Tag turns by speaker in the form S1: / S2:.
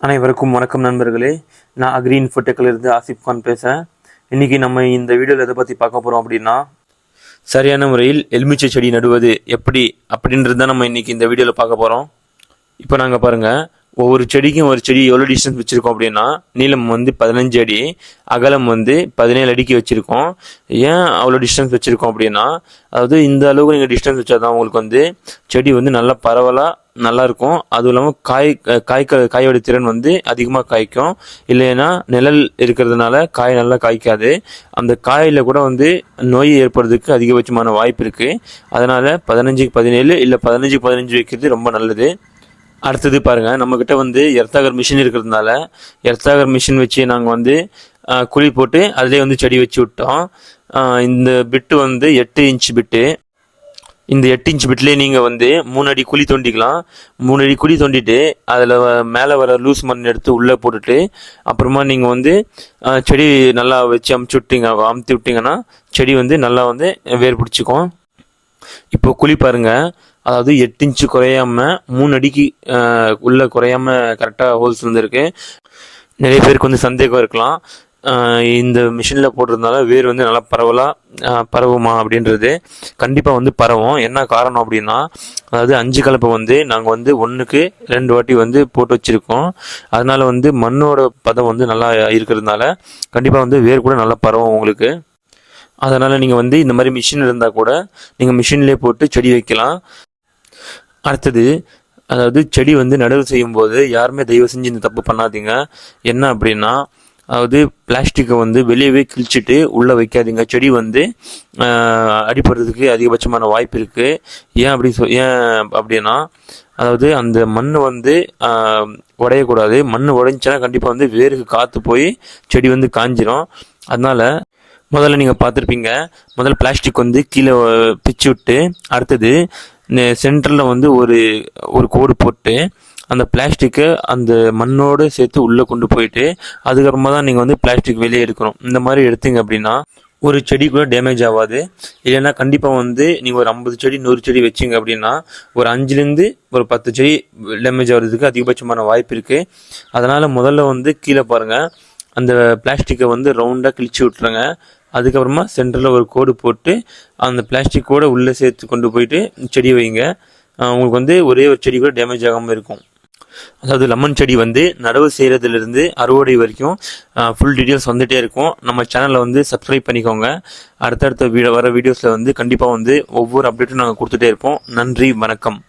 S1: அனைவருக்கும் வணக்கம் நண்பர்களே. நான் அக்ரி இன்ஃபோடெக்கில் இருந்து ஆசிப் கான் பேசுகிறேன் இன்றைக்கி நம்ம இந்த வீடியோவில் எதை பற்றி பார்க்க போகிறோம் அப்படின்னா சரியான முறையில் எலுமிச்சை செடி நடுவது எப்படி அப்படின்றது தான் நம்ம இன்றைக்கி இந்த வீடியோவில் பார்க்க போகிறோம் இப்போ நாங்கள் பாருங்கள் ஒவ்வொரு செடிக்கும் ஒரு செடி எவ்வளோ டிஸ்டன்ஸ் வச்சுருக்கோம் அப்படின்னா நீளம் வந்து பதினஞ்சு அடி அகலம் வந்து பதினேழு அடிக்கு வச்சுருக்கோம். ஏன் அவ்வளோ டிஸ்டன்ஸ் வச்சுருக்கோம் அப்படின்னா அதாவது இந்த அளவுக்கு நீங்கள் டிஸ்டன்ஸ் வச்சால் தான் உங்களுக்கு வந்து செடி வந்து நல்லா பரவலாக நல்லாயிருக்கும். அதுவும் இல்லாமல் காய் காய்க்க காயோட திறன் வந்து அதிகமாக காய்க்கும். இல்லைன்னா நிழல் இருக்கிறதுனால காய் நல்லா காய்க்காது. அந்த காயில் கூட வந்து நோய் ஏற்படுறதுக்கு அதிகபட்சமான வாய்ப்பு இருக்குது அதனால் பதினஞ்சுக்கு பதினேழு இல்லை பதினஞ்சுக்கு பதினஞ்சு வைக்கிறது ரொம்ப நல்லது. அடுத்தது பாருங்கள் நம்மக்கிட்ட வந்து எர்த்தாகர் மிஷின் இருக்கிறதுனால எர்த்தாகர் மிஷின் வச்சு நாங்கள் வந்து குழி போட்டு அதிலே வந்து செடி வச்சு விட்டோம். இந்த பிட்டு வந்து எட்டு இன்ச் பிட்டு. இந்த எட்டு இன்ச் பிட்லேயே நீங்கள் வந்து மூணு அடி குழி தோண்டிக்கலாம். மூணு அடி குழி தோண்டிட்டு அதில் மேலே வர லூஸ் மண் எடுத்து உள்ளே போட்டுட்டு அப்புறமா நீங்கள் வந்து செடி நல்லா வச்சு அமுச்சு விட்டீங்க அமுத்தி விட்டிங்கன்னா செடி வந்து நல்லா வந்து வேர் பிடிச்சிக்கும். இப்போ குழி பாருங்க. அதாவது எட்டு இன்ச்சு குறையாம மூணு அடிக்கு உள்ளே குறையாம கரெக்டாக ஹோல்ஸ் வந்துருக்கு நிறைய பேருக்கு வந்து சந்தேகம் இருக்கலாம். இந்த மிஷினில் போடுறதுனால வேர் வந்து நல்லா பரவலாக பரவுமா அப்படின்றது கண்டிப்பாக வந்து பரவும். என்ன காரணம் அப்படின்னா அதாவது அஞ்சு கலப்பை வந்து நாங்கள் வந்து ஒன்றுக்கு ரெண்டு வாட்டி வந்து போட்டு வச்சுருக்கோம். அதனால் வந்து மண்ணோட பதம் வந்து நல்லா இருக்கிறதுனால கண்டிப்பாக வந்து வேர் கூட நல்லா பரவும் உங்களுக்கு. அதனால் நீங்கள் வந்து இந்த மாதிரி மிஷின் இருந்தால் கூட நீங்கள் மிஷின்லேயே போட்டு செடி வைக்கலாம். அடுத்தது அதாவது செடி வந்து நடவு செய்யும்போது யாருமே தயவு செஞ்சு இந்த தப்பு பண்ணாதீங்க. என்ன அப்படின்னா அதாவது பிளாஸ்டிக்கை வந்து வெளியவே கிழிச்சிட்டு உள்ளே வைக்காதீங்க. செடி வந்து அடிப்படுறதுக்கு அடிபடுறதுக்கு அதிகபட்சமான வாய்ப்பு இருக்குது ஏன் அப்படி சொ ஏன் அப்படின்னா அதாவது அந்த மண் வந்து உடையக்கூடாது. மண் உடைஞ்சின்னா கண்டிப்பாக வந்து வேருக்கு காற்று போய் செடி வந்து காஞ்சிரும். அதனால முதல்ல நீங்கள் பார்த்துருப்பீங்க முதல்ல பிளாஸ்டிக் வந்து கீழே பிச்சு விட்டு அடுத்தது சென்டரில் வந்து ஒரு ஒரு கோடு போட்டு அந்த பிளாஸ்டிக்கை அந்த மண்ணோடு சேர்த்து உள்ளே கொண்டு போயிட்டு அதுக்கப்புறமா தான் நீங்கள் வந்து பிளாஸ்டிக் வெளியே எடுக்கணும். இந்த மாதிரி எடுத்தீங்க அப்படின்னா ஒரு செடி கூட டேமேஜ் ஆகாது. இல்லைன்னா கண்டிப்பாக வந்து நீங்கள் ஒரு ஐம்பது செடி நூறு செடி வச்சிங்க அப்படின்னா ஒரு அஞ்சுலேருந்து ஒரு பத்து செடி டேமேஜ் ஆகிறதுக்கு அதிகபட்சமான வாய்ப்பு இருக்குது அதனால் முதல்ல வந்து கீழே பாருங்கள் அந்த பிளாஸ்டிக்கை வந்து ரவுண்டாக கிழிச்சு விட்ருங்க அதுக்கப்புறமா சென்டரில் ஒரு கோடு போட்டு அந்த பிளாஸ்டிக் கூட உள்ளே சேர்த்து கொண்டு போயிட்டு செடி வைங்க. உங்களுக்கு வந்து ஒரே ஒரு செடி கூட டேமேஜ் ஆகாமல் இருக்கும். அதாவது லெமன் செடி வந்து நடவு செய்கிறதுலேருந்து அறுவடை வரைக்கும் ஃபுல் டீட்டெயில்ஸ் வந்துகிட்டே இருக்கும். நம்ம சேனலை வந்து சப்ஸ்கிரைப் பண்ணிக்கோங்க. அடுத்தடுத்த வீடியோ வர வீடியோஸில் வந்து கண்டிப்பாக வந்து ஒவ்வொரு அப்டேட்டும் நாங்கள் கொடுத்துட்டே இருப்போம். நன்றி வணக்கம்.